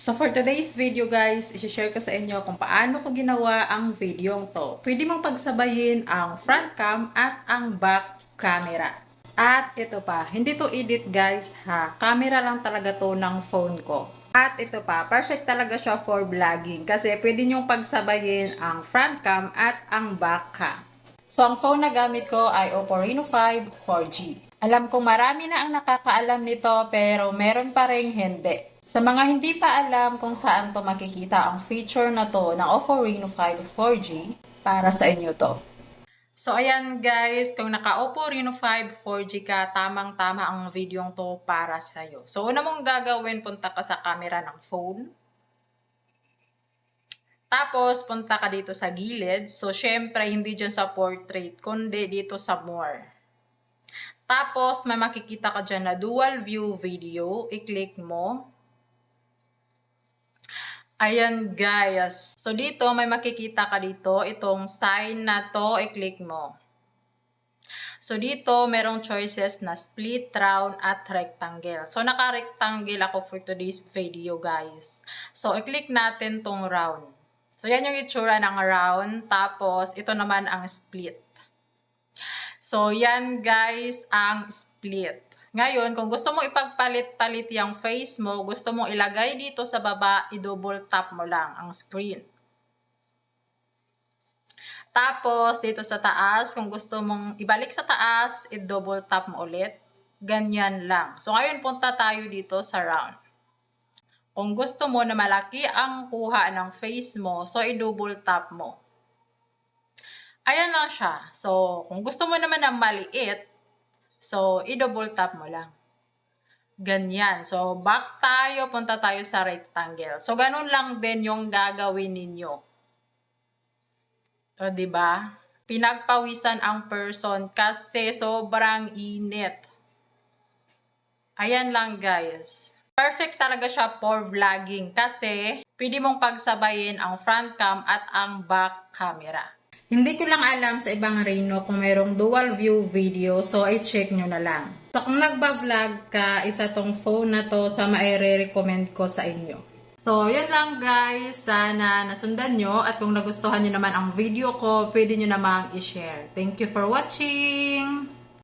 So for today's video guys, isi-share ko sa inyo kung paano ko ginawa ang video to. Pwede mong pagsabayin ang front cam at ang back camera. At ito pa, hindi to edit guys ha. Camera lang talaga to ng phone ko. At ito pa, perfect talaga siya for vlogging kasi pwede nyong pagsabayin ang front cam at ang back cam. So, ang phone na gamit ko ay Oppo Reno 5 4G. Alam kong marami na ang nakakaalam nito pero meron pa rin hindi. Sa mga hindi pa alam kung saan to makikita ang feature na to ng Oppo Reno 5 4G, para sa inyo to. So, ayan guys, kung naka-Oppo Reno 5 4G ka, tamang-tama ang video to para sa'yo. So, una mong gagawin, punta ka sa camera ng phone. Tapos, punta ka dito sa gilid. So, syempre, hindi dyan sa portrait, kundi dito sa more. Tapos, may makikita ka dyan na dual view video. I-click mo. Ayan, guys. So, dito, may makikita ka dito. Itong sign na to, i-click mo. So, dito, merong choices na split, round, at rectangle. So, naka-rectangle ako for today's video, guys. So, i-click natin tong round. So, yan yung itsura ng round. Tapos, ito naman ang split. So, yan guys ang split. Ngayon, kung gusto mo ipagpalit-palit yung face mo, gusto mo ilagay dito sa baba, i-double tap mo lang ang screen. Tapos, dito sa taas, kung gusto mong ibalik sa taas, i-double tap mo ulit. Ganyan lang. So, ngayon punta tayo dito sa round. Kung gusto mo na malaki ang kuha ng face mo, so i-double tap mo. Ayan lang siya. So, kung gusto mo naman ng maliit, so i-double tap mo lang. Ganyan. So, back tayo, punta tayo sa rectangle. So, ganun lang din yung gagawin ninyo. O, ba? Pinagpawisan ang person kasi sobrang init. Ayan lang, guys. Perfect talaga siya for vlogging kasi pwede mong pagsabayin ang front cam at ang back camera. Hindi ko lang alam sa ibang Reno kung mayroong dual view video, so i-check nyo na lang. So kung nagba-vlog ka, isa tong phone na to sa maire-recommend ko sa inyo. So, yun lang guys. Sana nasundan nyo at kung nagustuhan nyo naman ang video ko, pwede nyo namang i-share. Thank you for watching!